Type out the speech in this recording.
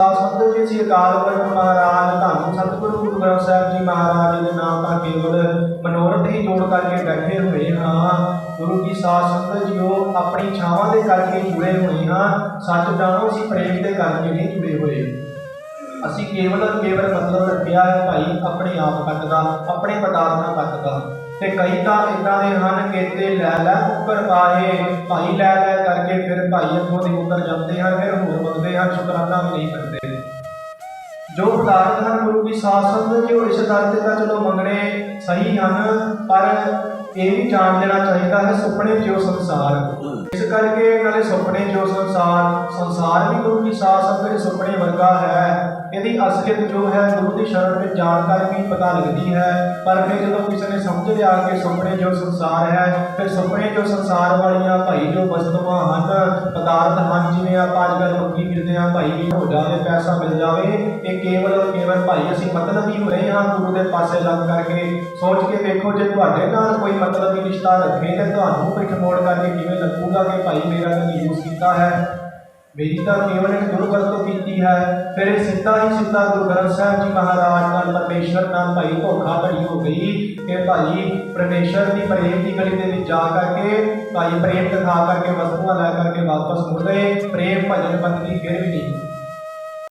ਸੰਤ ਜੀ, ਸ੍ਰੀ ਅਕਾਲ ਪੁਰਖ ਮਹਾਰਾਜ, ਧੰਨ ਸਤਿਗੁਰੂ ਗੁਰੂ ਗ੍ਰੰਥ ਸਾਹਿਬ ਜੀ ਮਹਾਰਾਜ ਦੇ ਨਾਮ ਦਾ ਕੇਵਲ ਮਨੋਰਥ ਹੀ ਜੋੜ ਕਰਕੇ ਬੈਠੇ ਹੋਏ ਹਾਂ। ਗੁਰੂ ਜੀ ਸਾਥ ਸੰਗਤ ਜੀਓ, ਆਪਣੀ ਛਾਵਾਂ ਦੇ ਕਰਕੇ ਜੁੜੇ ਹੋਏ ਹਾਂ। ਸੱਚ ਜਾਣੋ, ਅਸੀਂ ਪ੍ਰੇਮ ਦੇ ਕਰਕੇ ਨਹੀਂ ਜੁੜੇ ਹੋਏ। ਅਸੀਂ ਕੇਵਲ ਕੇਵਲ ਮਤਲਬ ਰੱਖਿਆ ਹੈ ਭਾਈ, ਆਪਣੇ ਆਪ ਕੱਟਦਾ, ਆਪਣੇ ਪਦਾਰਥਾਂ ਕੱਟਦਾ। ਤੇ ਕਈ ਤਾਂ ਇਦਾਂ ਦੇ ਹਨ ਕੇਤੇ ਲੈ ਲੈ ਉੱਪਰ ਪਾਏ ਭਾਈ ਲੈ ਲੈ ਕਰਕੇ ਫਿਰ ਭਾਈ ਅੱਗੋਂ ਦੇ ਉੱਪਰ ਜਾਂਦੇ ਹਨ, ਫਿਰ ਹੋਰ ਮੰਗਦੇ ਹਨ, ਸ਼ੁਕਰਾਨਾ ਵੀ ਨਹੀਂ ਕਰਦੇ। ਜੋ ਪਦਾਰਥ ਹਨ, ਗੁਰੂ ਦੀ ਸਾਧ ਜੋ ਇਸ ਦਰ ਤੇ ਤਾਂ ਚਲੋ ਮੰਗਣੇ ਸਹੀ ਹਨ, ਪਰ ਇਹ ਵੀ ਜਾਣ ਲੈਣਾ ਚਾਹੀਦਾ ਹੈ ਸੁਪਨੇ ਜੋ ਸੰਸਾਰ। ਇਸ ਕਰਕੇ ਨਾਲੇ ਸੁਪਨੇ ਜੋ ਸੰਸਾਰ ਸੰਸਾਰ ਵੀ ਗੁਰੂ ਦੀ ਸਾਧ ਦੇ ਸੁਪਨੇ ਵਰਗਾ ਹੈ ਇਹਦੀ ਅਸਲੀਅਤ ਜੋ ਹੈ, ਗੁਰੂ ਦੀ ਸ਼ਰਨ ਵਿੱਚ ਜਾਣ ਕਰਕੇ ਹੀ ਪਤਾ ਲੱਗਦੀ ਹੈ। ਪਰ ਫਿਰ ਜਦੋਂ ਕਿਸੇ ਨੇ ਸਮਝ ਲਿਆ ਕਿ ਸੁਪਨੇ ਜੋ ਸੰਸਾਰ ਹੈ, ਫਿਰ ਸੁਪਨੇ ਜੋ ਸੰਸਾਰ ਵਾਲੀਆਂ ਭਾਈ ਜੋ ਵਸਤੂਆਂ ਹਨ, ਪਦਾਰਥ ਹਨ, ਜਿਵੇਂ ਆਪਾਂ ਅੱਜ ਕੱਲ੍ਹ ਮੱਕੀ ਮਿਲਦੇ ਆ ਭਾਈ ਹੋ ਜਾਵੇ ਪੈਸਾ ਮਿਲ ਜਾਵੇ, ਇਹ ਕੇਵਲ ਕੇਵਲ ਭਾਈ ਅਸੀਂ ਮਤਲਬ ਹੀ ਹੋ ਰਹੇ ਹਾਂ, ਗੁਰੂ ਦੇ ਪਾਸੇ ਲੱਗ ਕਰਕੇ। ਸੋਚ ਕੇ ਦੇਖੋ ਜੇ ਤੁਹਾਡੇ ਨਾਲ ਕੋਈ ਮਤਲਬ ਹੀ ਰਿਸ਼ਤਾ ਰੱਖੇ, ਤੇ ਤੁਹਾਨੂੰ ਪਿੱਠ ਮੋੜ ਕਰਕੇ ਕਿਵੇਂ ਲੱਗੂਗਾ ਕਿ ਭਾਈ ਮੇਰਾ ਕਦੀ ਯੂਜ਼ ਕੀਤਾ ਹੈ? ਮੇਰੀ ਤਾਂ ਕੇਵਲ ਇੱਕ ਦੁਰਵਰਤੋਂ ਕੀਤੀ ਹੈ, ਫਿਰ ਇਹ ਸਿੱਧਾ ਹੀ ਸਿੱਧਾ ਗੁਰੂ ਗ੍ਰੰਥ ਸਾਹਿਬ ਜੀ ਮਹਾਰਾਜ ਨਾਲ ਪਰਮੇਸ਼ਰ ਨਾਲ ਭਾਈ ਧੋਖਾ ਧੜੀ ਹੋ ਗਈ ਕਿ ਭਾਈ ਪਰਮੇਸ਼ਰ ਦੀ ਪ੍ਰੇਮ ਦੀ ਗਲੀ ਦੇ ਵਿੱਚ ਜਾ ਕਰਕੇ ਭਾਈ ਪ੍ਰੇਮ ਦਿਖਾ ਕਰਕੇ ਵਸਤੂਆਂ ਲੈ ਕਰਕੇ ਵਾਪਸ ਮੁੜ ਗਏ, ਪ੍ਰੇਮ ਭਜਨ ਬੰਦਗੀ ਫਿਰ ਵੀ ਨਹੀਂ